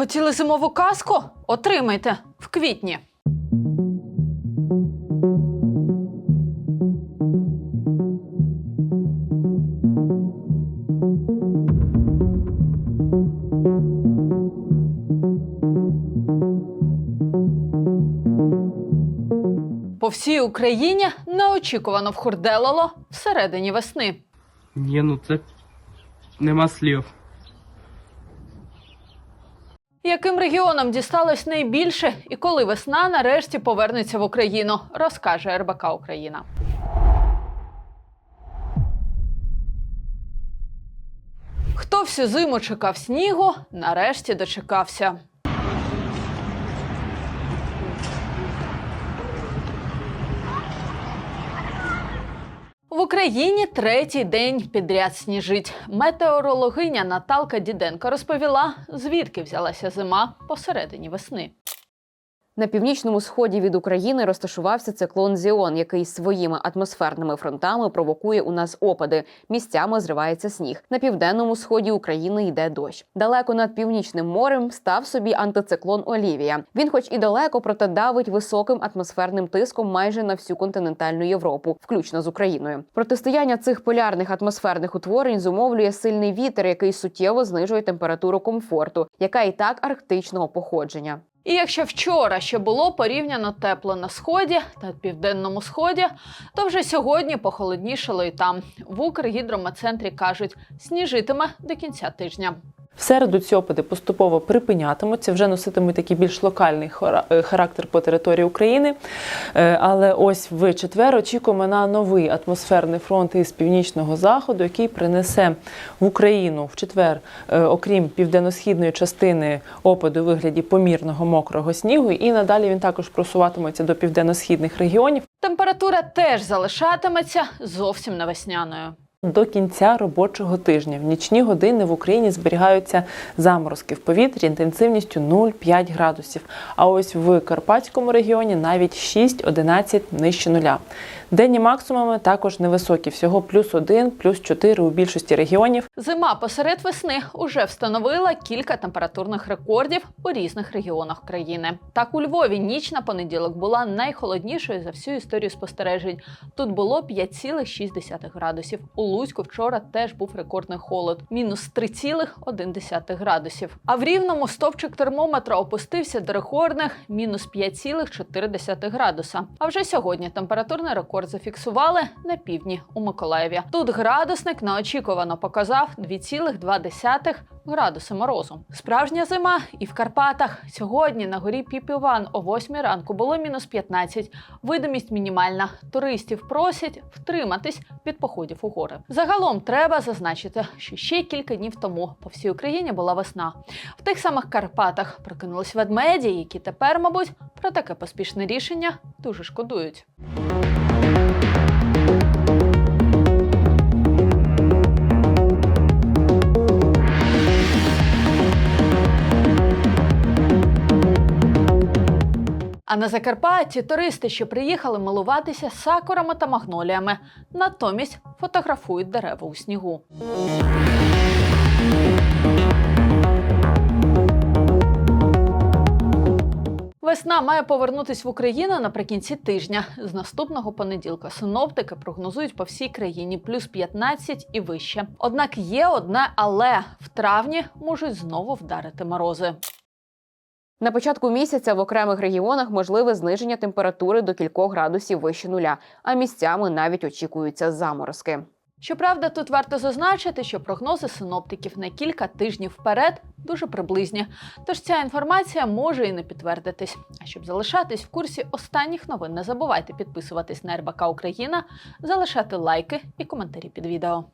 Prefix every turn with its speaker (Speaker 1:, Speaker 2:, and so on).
Speaker 1: Хотіли зимову казку? Отримайте в квітні. По всій Україні неочікувано вхурделало всередині весни.
Speaker 2: Ні, ну це нема слів.
Speaker 1: Яким регіонам дісталось найбільше і коли весна нарешті повернеться в Україну, розкаже РБК Україна. Хто всю зиму чекав снігу, нарешті дочекався. Україні третій день підряд сніжить. Метеорологиня Наталка Діденко розповіла, звідки взялася зима посередині весни.
Speaker 3: На північному сході від України розташувався циклон Зіон, який своїми атмосферними фронтами провокує у нас опади. Місцями зривається сніг. На південному сході України йде дощ. Далеко над північним морем став собі антициклон Олівія. Він, хоч і далеко, проте давить високим атмосферним тиском майже на всю континентальну Європу, включно з Україною. Протистояння цих полярних атмосферних утворень зумовлює сильний вітер, який суттєво знижує температуру комфорту, яка і так арктичного походження.
Speaker 1: І якщо вчора ще було порівняно тепло на сході та південному сході, то вже сьогодні похолоднішало і там. В Укргідрометцентрі кажуть, сніжитиме до кінця тижня.
Speaker 4: В середу ці опади поступово припинятимуться, вже носитимуть такий більш локальний е, характер по території України. Е, Але ось в четвер очікуємо на новий атмосферний фронт із північного заходу, який принесе в Україну в четвер, е, окрім південно-східної частини опаду вигляді помірного мокрого снігу, і надалі він також просуватиметься до південно-східних регіонів.
Speaker 1: Температура теж залишатиметься зовсім не весняною.
Speaker 4: До кінця робочого тижня в нічні години в Україні зберігаються заморозки в повітрі інтенсивністю 0,5 градусів. А ось в Карпатському регіоні навіть 6-11 нижче нуля. Денні максимуми також невисокі, всього плюс 1, плюс 4 у більшості регіонів.
Speaker 1: Зима посеред весни уже встановила кілька температурних рекордів у різних регіонах країни. Так у Львові ніч на понеділок була найхолоднішою за всю історію спостережень. Тут було 5,6 градусів. У Луцьку вчора теж був рекордний холод мінус 3,1 градусів. А в рівному стовпчик термометра опустився до рекордних мінус 5,4 градуса. А вже сьогодні температурний рекорд зафіксували на півдні у Миколаєві. Тут градусник неочікувано показав 2,2 градуси морозу. Справжня зима і в Карпатах. Сьогодні на горі Піпіван о 8 ранку було мінус 15. Видимість мінімальна. Туристів просять втриматись від походів у гори. Загалом треба зазначити, що ще кілька днів тому по всій Україні була весна. В тих самих Карпатах прокинулись ведмеді, які тепер, мабуть, про таке поспішне рішення дуже шкодують. А на Закарпатті туристи, що приїхали милуватися сакурами та магноліями, натомість фотографують дерева у снігу. Весна має повернутись в Україну наприкінці тижня. З наступного понеділка синоптики прогнозують по всій країні плюс 15 і вище. Однак є одне але в травні можуть знову вдарити морози.
Speaker 3: На початку місяця в окремих регіонах можливе зниження температури до кількох градусів вище нуля, а місцями навіть очікуються заморозки.
Speaker 1: Щоправда, тут варто зазначити, що прогнози синоптиків на кілька тижнів вперед дуже приблизні. Тож ця інформація може і не підтвердитись. А щоб залишатись в курсі останніх новин, не забувайте підписуватись на РБК Україна, залишати лайки і коментарі під відео.